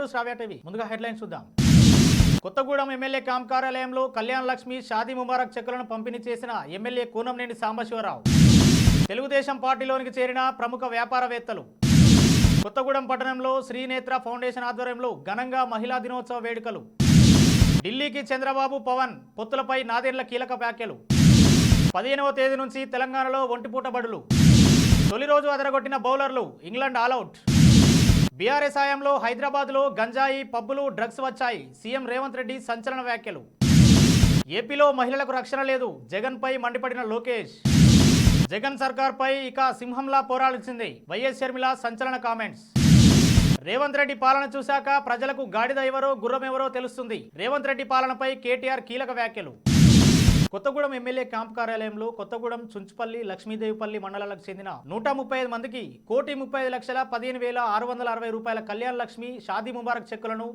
To Sravya TV ముందుగా headlines చూద్దాం. Kothagudem MLA camp కార్యాలయంలో కళ్యాణ్ లక్ష్మి షాదీ ముబారక్ చెక్కులను పంపిణీ చేసిన ఎమ్మెల్యే కూనంనేని సాంబశివరావు. తెలుగుదేశం పార్టీలోనికి చేరిన ప్రముఖ వ్యాపారవేత్తలు. కొత్తగూడెం పట్టణంలో శ్రీనేత్ర ఫౌండేషన్ ఆధ్వర్యంలో ఘనంగా మహిళా దినోత్సవ వేడుకలు. ఢిల్లీకి చంద్రబాబు పవన్ పొత్తులపై నాదేళ్ళ కీలక వ్యాఖ్యలు. పదిహేనవ తేదీ నుంచి తెలంగాణలో ఒంటిపూట బడులు. తొలి రోజు అదరగొట్టిన బౌలర్లు ఇంగ్లాండ్ ఆలౌట్ బీఆర్ఎస్ హయాంలో హైదరాబాద్లో గంజాయి పబ్బులు డ్రగ్స్ వచ్చాయి. సీఎం రేవంత్ రెడ్డి సంచలన వ్యాఖ్యలు. ఏపీలో మహిళలకు రక్షణ లేదు. జగన్పై మండిపడిన లోకేష్. జగన్ సర్కార్పై ఇక సింహంలా పోరాడాల్సిందే. వైఎస్ షర్మిల సంచలన కామెంట్స్. రేవంత్ రెడ్డి పాలన చూశాక ప్రజలకు గాడిద ఎవరో గుర్రం ఎవరో తెలుస్తుంది. రేవంత్ రెడ్డి పాలనపై కేటీఆర్ కీలక వ్యాఖ్యలు. కొత్తగూడెం ఎమ్మెల్యే క్యాంప్ కార్యాలయంలో కొత్తగూడెం చుంచుపల్లి లక్ష్మీదేవిపల్లి మండలాలకు చెందిన నూట ముప్పై ఐదు మందికి కోటి ముప్పై ఐదు లక్షల పదిహేను వేల ఆరు వందల అరవై రూపాయల కళ్యాణ్ లక్ష్మి షాదీ ముబారక్ చెక్కులను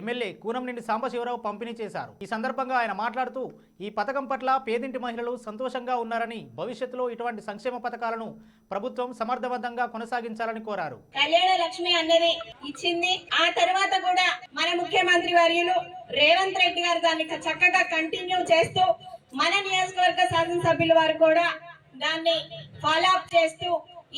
ఎమ్మెల్యే కూనంనేని సాంబశివరావు పంపిణీ చేశారు. ఈ సందర్భంగా ఆయన మాట్లాడుతూ ఈ పథకం పట్ల పేదింటి మహిళలు సంతోషంగా ఉన్నారని భవిష్యత్తులో ఇటువంటి సంక్షేమ పథకాలను ప్రభుత్వం సమర్థవంతంగా కొనసాగించాలని కోరారు. కళ్యాణ లక్ష్మి అన్నది ఇచ్చింది. ఆ తర్వాత కూడా మన ముఖ్యమంత్రి వర్యులు రేవంత్ రెడ్డి గారు దాన్ని చక్కగా కంటిన్యూ చేస్తూ మన నియోజకవర్గ శాసనసభ్యుల వారు కూడా దాన్ని ఫాలో అప్ చేస్తూ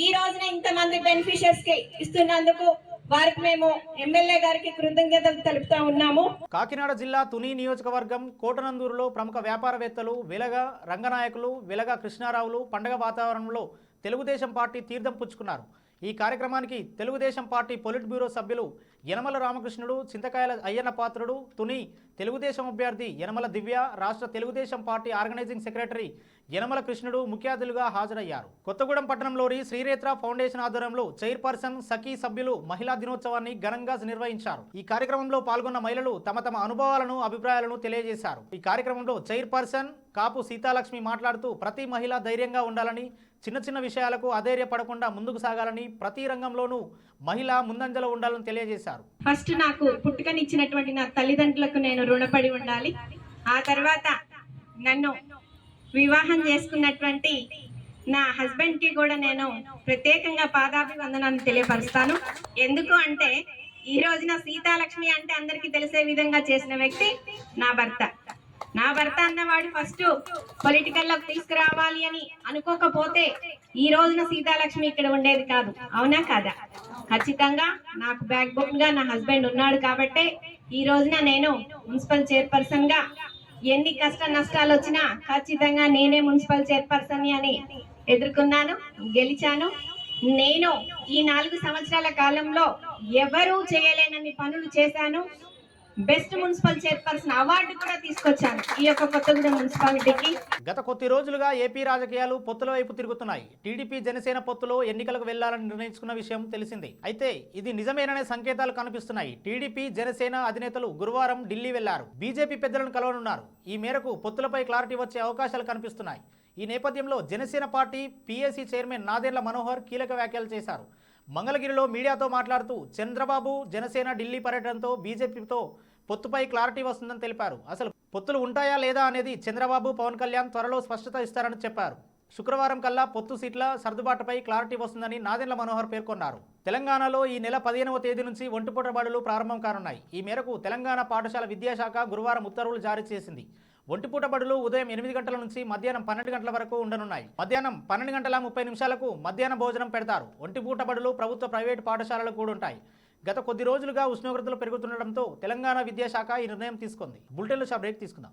ఈ రోజున ఇంతమంది బెనిఫిషియర్స్కి ఇస్తున్నందుకు వారికి మేము ఎమ్మెల్యే గారికి కృతజ్ఞతలు తెలుపుతా ఉన్నాము. కాకినాడ జిల్లా తుని నియోజకవర్గం కోటనందూరులో ప్రముఖ వ్యాపారవేత్తలు వెలగ రంగనాయకులు వెలగ కృష్ణారావులు పండగ వాతావరణంలో తెలుగుదేశం పార్టీ తీర్థం పుచ్చుకున్నారు. ఈ కార్యక్రమానికి తెలుగుదేశం పార్టీ పొలిట్ బ్యూరో సభ్యులు యనమల రామకృష్ణుడు చింతకాయల అయ్యన్న పాత్రుడు తుని తెలుగుదేశం అభ్యర్థి యనమల దివ్య రాష్ట్ర Telugu Desam party organising secretary Yanamala Krishnudu ముఖ్య అతిథులుగా హాజరయ్యారు. కొత్తగూడెం పట్టణంలోని శ్రీరేత్ర ఫౌండేషన్ ఆధ్వర్యంలో చైర్పర్సన్ సఖీ సభ్యులు మహిళా దినోత్సవాన్ని ఘనంగా నిర్వహించారు. ఈ కార్యక్రమంలో పాల్గొన్న మహిళలు తమ తమ అనుభవాలను అభిప్రాయాలను తెలియజేశారు. ఈ కార్యక్రమంలో చైర్పర్సన్ కాపు సీతాలక్ష్మి మాట్లాడుతూ ప్రతి మహిళ ధైర్యంగా ఉండాలని చిన్న చిన్న విషయాలకు అధైర్యపడకుండా ముందుకు సాగాలని ప్రతి రంగంలోనూ మహిళ ముందంజలో ఉండాలని తెలియజేశారు. ఫస్ట్ నాకు పుట్టుకనిచ్చినటువంటి నా తల్లిదండ్రులకు నేను రుణపడి ఉండాలి. ఆ తర్వాత నన్ను వివాహం చేసుకున్నటువంటి నా హస్బెండ్కి కూడా నేను ప్రత్యేకంగా పాదాభివందనాన్ని తెలియపరుస్తాను. ఎందుకు అంటే ఈ రోజున సీతాలక్ష్మి అంటే అందరికీ తెలిసే విధంగా చేసిన వ్యక్తి నా భర్త. నా భర్త అన్నవాడు ఫస్ట్ పొలిటికల్లోకి తీసుకురావాలి అని అనుకోకపోతే ఈ రోజున సీతాలక్ష్మి ఇక్కడ ఉండేది కాదు. అవునా కాదా? ఖచ్చితంగా నాకు బ్యాక్ బోన్గా నా హస్బెండ్ ఉన్నాడు కాబట్టే ఈ రోజున నేను మున్సిపల్ చైర్పర్సన్గా ఎన్ని కష్ట నష్టాలు వచ్చినా ఖచ్చితంగా నేనే మున్సిపల్ చైర్పర్సన్ అని ఎదుర్కొన్నాను గెలిచాను. నేను ఈ నాలుగు సంవత్సరాల కాలంలో ఎవరూ చేయలేనన్ని పనులు చేశాను. బెస్ట్ మున్సిపల్ చైర్పర్సన్ అవార్డు కూడా తీసుకొచ్చాను. ఈ యొక్క కొత్తగూడెం మున్సిపాలిటీకి. గత కొద్ది రోజులుగా ఏపీ రాజకీయాలు పొత్తుల వైపు తిరుగుతున్నాయి. టీడీపీ జనసేన పొత్తులో ఎన్నికలకు వెళ్ళాలని నిర్ణయించుకున్న విషయం తెలిసింది. అయితే ఇది నిజమేననే సంకేతాలు కనిపిస్తున్నాయి. టీడీపీ జనసేన అధినేతలు గురువారం ఢిల్లీ వెళ్ళారు. బీజేపీ పెద్దలను కలవనున్నారు. ఈ మేరకు పొత్తులపై క్లారిటీ వచ్చే అవకాశాలు కనిపిస్తున్నాయి. ఈ నేపథ్యంలో Janasena party PAC chairman Nadendla Manohar కీలక వ్యాఖ్యలు చేశారు. మంగళగిరిలో మీడియాతో మాట్లాడుతూ చంద్రబాబు జనసేన ఢిల్లీ పర్యటనతో బీజేపీతో పొత్తుపై క్లారిటీ వస్తుందని తెలిపారు. అసలు పొత్తులు ఉంటాయా లేదా అనేది చంద్రబాబు పవన్ కళ్యాణ్ త్వరలో స్పష్టత ఇస్తారని చెప్పారు. శుక్రవారం కల్లా పొత్తు సీట్ల సర్దుబాటుపై క్లారిటీ వస్తుందని నాదెండ్ల మనోహర్ పేర్కొన్నారు. తెలంగాణలో ఈ నెల పదిహేనవ తేదీ నుంచి ఒంటిపూట బడులు ప్రారంభం కానున్నాయి. ఈ మేరకు తెలంగాణ పాఠశాల విద్యాశాఖ గురువారం ఉత్తర్వులు జారీ చేసింది. ఒంటిపూట బడులు ఉదయం ఎనిమిది గంటల నుంచి మధ్యాహ్నం పన్నెండు గంటల వరకు ఉండనున్నాయి. మధ్యాహ్నం పన్నెండు గంటల ముప్పై నిమిషాలకు మధ్యాహ్న భోజనం పెడతారు. ఒంటిపూట బడులు ప్రభుత్వ ప్రైవేటు పాఠశాలలు కూడా ఉంటాయి. గత కొద్ది రోజులుగా ఉష్ణోగ్రతలు పెరుగుతుండటంతో తెలంగాణ విద్యాశాఖ ఈ నిర్ణయం తీసుకుంది. బులెటిన్లో షా బ్రేక్ తీసుకుందాం.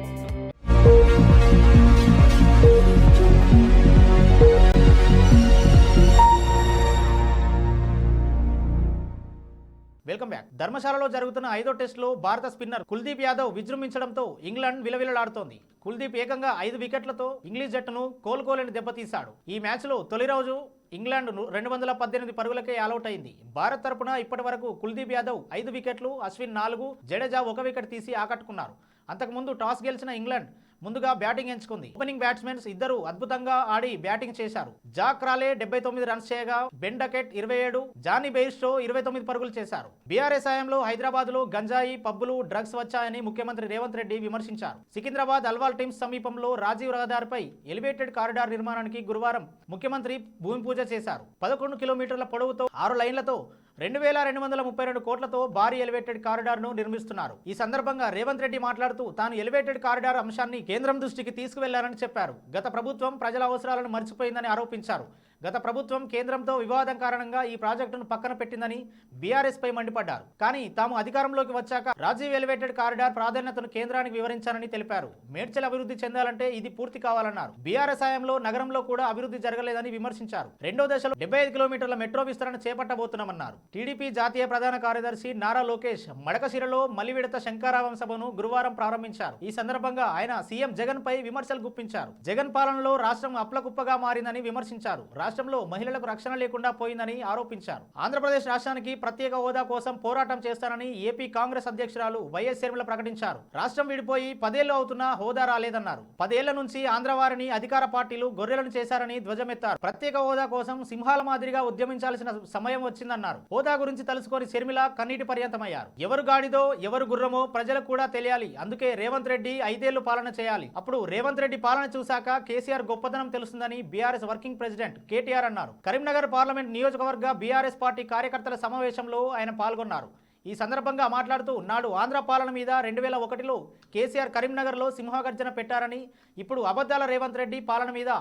ధర్మశాలలో జరుగుతున్న ఐదో టెస్టులో భారత స్పిన్నర్ కుల్దీప్ యాదవ్ విజృంభించడంతో ఇంగ్లాండ్ విలవిలలాడుతోంది. కుల్దీప్ ఏకంగా ఐదు వికెట్లతో ఇంగ్లీష్ జట్టును కోలుకోలేని దెబ్బతీశాడు. ఈ మ్యాచ్లో తొలి రోజు ఇంగ్లాండ్ రెండు వందల పద్దెనిమిది పరుగులకే ఆలౌట్ అయింది భారత్ తరపున ఇప్పటి వరకు కుల్దీప్ యాదవ్ ఐదు వికెట్లు అశ్విన్ నాలుగు జడేజా ఒక వికెట్ తీసి ఆకట్టుకున్నారు. అంతకుముందు టాస్ గెలిచిన ఇంగ్లాండ్ ముందుగా బ్యాటింగ్ ఎంచుకుంది. ఓపెనింగ్ బ్యాట్స్మెన్స్ ఇద్దరు అద్భుతంగా ఆడి బ్యాటింగ్ చేశారు. జాక్ రాలే డెబ్బై తొమ్మిది రన్స్ చేయగా బెండకెట్ ఇరవై ఏడు జానీ బెయిర్స్టో ఇరవై తొమ్మిది పరుగులు చేశారు. బీఆర్ఎస్ హయాంలో హైదరాబాద్లో గంజాయి పబ్బులు డ్రగ్స్ వచ్చాయని ముఖ్యమంత్రి రేవంత్ రెడ్డి విమర్శించారు. సికింద్రాబాద్ అల్వాల్ టీమ్స్ సమీపంలో రాజీవ్ రహదారిపై ఎలివేటెడ్ కారిడార్ నిర్మాణానికి గురువారం ముఖ్యమంత్రి భూమి పూజ చేశారు. పదకొండు కిలోమీటర్ల పొడవుతో ఆరు లైన్లతో రెండు వేల రెండు వందల ముప్పై రెండు కోట్లతో భారీ ఎలివేటెడ్ కారిడార్ను నిర్మిస్తున్నారు. ఈ సందర్భంగా రేవంత్ రెడ్డి మాట్లాడుతూ తాను ఎలివేటెడ్ కారిడార్ అంశాన్ని కేంద్రం దృష్టికి తీసుకువెళ్ళారని చెప్పారు. గత ప్రభుత్వం ప్రజల అవసరాలను మర్చిపోయిందని ఆరోపించారు. గత ప్రభుత్వం కేంద్రంతో వివాదం కారణంగా ఈ ప్రాజెక్టును పక్కన పెట్టిందని బీఆర్ఎస్ పై మండిపడ్డారు. కానీ తాము అధికారంలోకి వచ్చాక రాజీవ్ ఎలివేటెడ్ కారిడార్ ప్రాధాన్యతను కేంద్రానికి వివరించానని తెలిపారు. మేడ్చల్ అభివృద్ధి చెందాలంటే ఇది పూర్తి కావాలన్నారు. బీఆర్ఎస్ హయాంలో నగరంలో కూడా అభివృద్ధి జరగలేదని విమర్శించారు. రెండో దశలో డెబ్బై ఐదు కిలోమీటర్ల మెట్రో విస్తరణ చేపట్టబోతున్నామన్నారు. టీడీపీ జాతీయ ప్రధాన కార్యదర్శి నారా లోకేష్ మడకశిరలో మలివిడత శంకారావం సభను గురువారం ప్రారంభించారు. ఈ సందర్భంగా ఆయన సీఎం జగన్ పై విమర్శలు గుప్పించారు. జగన్ పాలనలో రాష్ట్రం అప్లకుప్పగా మారిందని విమర్శించారు. రాష్ట్రంలో మహిళలకు రక్షణ లేకుండా పోయిందని ఆరోపించారు. ఆంధ్రప్రదేశ్ రాష్ట్రానికి ప్రత్యేక హోదా కోసం పోరాటం చేస్తానని ఏపీ కాంగ్రెస్ అధ్యక్షురాలు వైఎస్ షర్మిల ప్రకటించారు. రాష్ట్రం విడిపోయి పదేళ్ళు అవుతున్నా హోదా రాలేదన్నారు. పదేళ్ళ నుంచి ఆంధ్ర వారిని అధికార పార్టీలు గొర్రెలను చేశారని ధ్వజమెత్తారు. ప్రత్యేక హోదా కోసం సింహాల మాదిరిగా ఉద్యమించాల్సిన సమయం వచ్చిందన్నారు. హోదా గురించి తలుసుకొని షర్మిల కన్నీటి పర్యంతమయ్యారు. ఎవరు గాడిదో ఎవరు గుర్రమో ప్రజలకు కూడా తెలియాలి. అందుకే రేవంత్ రెడ్డి ఐదేళ్ళు పాలన చేయాలి. అప్పుడు రేవంత్ రెడ్డి పాలన చూశాక కేసీఆర్ గొప్పదనం తెలుస్తుందని బీఆర్ఎస్ వర్కింగ్ ప్రెసిడెంట్ కేటీఆర్ అన్నారు. కరీంనగర్ పార్లమెంట్ నియోజకవర్గ బీఆర్ఎస్ పార్టీ కార్యకర్తల సమావేశంలో ఆయన పాల్గొన్నారు. ఈ సందర్భంగా మాట్లాడుతూ నాడు ఆంధ్ర పాలన మీద రెండు వేల ఒకటిలో కేసీఆర్ కరీంనగర్లో సింహగర్జన పెట్టారని ఇప్పుడు అబద్ధాల రేవంత్ రెడ్డి పాలన మీద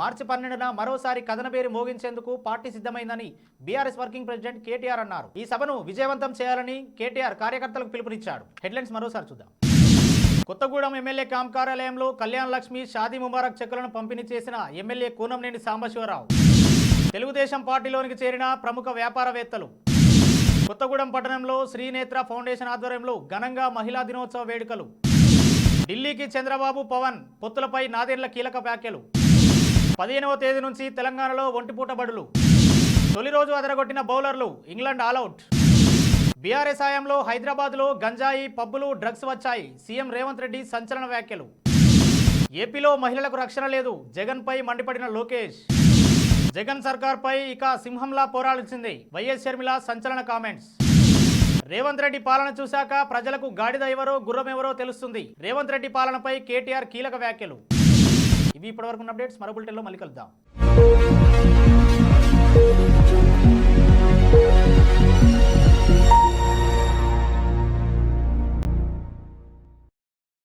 మార్చి పన్నెండున మరోసారి కథనబేరి మోగించేందుకు పార్టీ సిద్ధమైందని బీఆర్ఎస్ వర్కింగ్ ప్రెసిడెంట్ కేటీఆర్ అన్నారు. ఈ సభను విజయవంతం చేయాలని కేటీఆర్ కార్యకర్తలకు పిలుపునిచ్చాడు. హెడ్లైన్స్ మరోసారి చూద్దాం. కొత్తగూడెం ఎమ్మెల్యే క్యాంప్ కార్యాలయంలో కళ్యాణ్ లక్ష్మి షాదీ ముబారక్ చెక్కులను పంపిణీ చేసిన ఎమ్మెల్యే కూనంనేని సాంబశివరావు. తెలుగుదేశం పార్టీలోనికి చేరిన ప్రముఖ వ్యాపారవేత్తలు. కొత్తగూడెం పట్టణంలో శ్రీనేత్ర ఫౌండేషన్ ఆధ్వర్యంలో ఘనంగా మహిళా దినోత్సవ వేడుకలు. ఢిల్లీకి చంద్రబాబు పవన్ పొత్తులపై నాదేళ్ళ కీలక వ్యాఖ్యలు. పదిహేనవ తేదీ నుంచి తెలంగాణలో ఒంటిపూట బడులు. తొలి రోజు అదరగొట్టిన బౌలర్లు ఇంగ్లాండ్ ఆలౌట్ బీఆర్ఎస్ హయాంలో హైదరాబాద్లో గంజాయి పబ్బులు డ్రగ్స్ వచ్చాయి. సీఎం రేవంత్ రెడ్డి సంచలన వ్యాఖ్యలు. ఏపీలో మహిళలకు రక్షణ లేదు. జగన్పై మండిపడిన లోకేష్. జగన్ సర్కార్పై ఇక సింహంలా పోరాడాల్సింది. వైఎస్ షర్మిల సంచలన కామెంట్స్. రేవంత్ రెడ్డి పాలన చూశాక ప్రజలకు గాడిద ఎవరో గుర్రం ఎవరో తెలుస్తుంది. రేవంత్ రెడ్డి పాలనపై కేటీఆర్ కీలక వ్యాఖ్యలు. ఇవి ఇప్పటివరకు ఉన్న అప్డేట్స్. మరో బులెటిన్లో మళ్ళీ కలుద్దాం.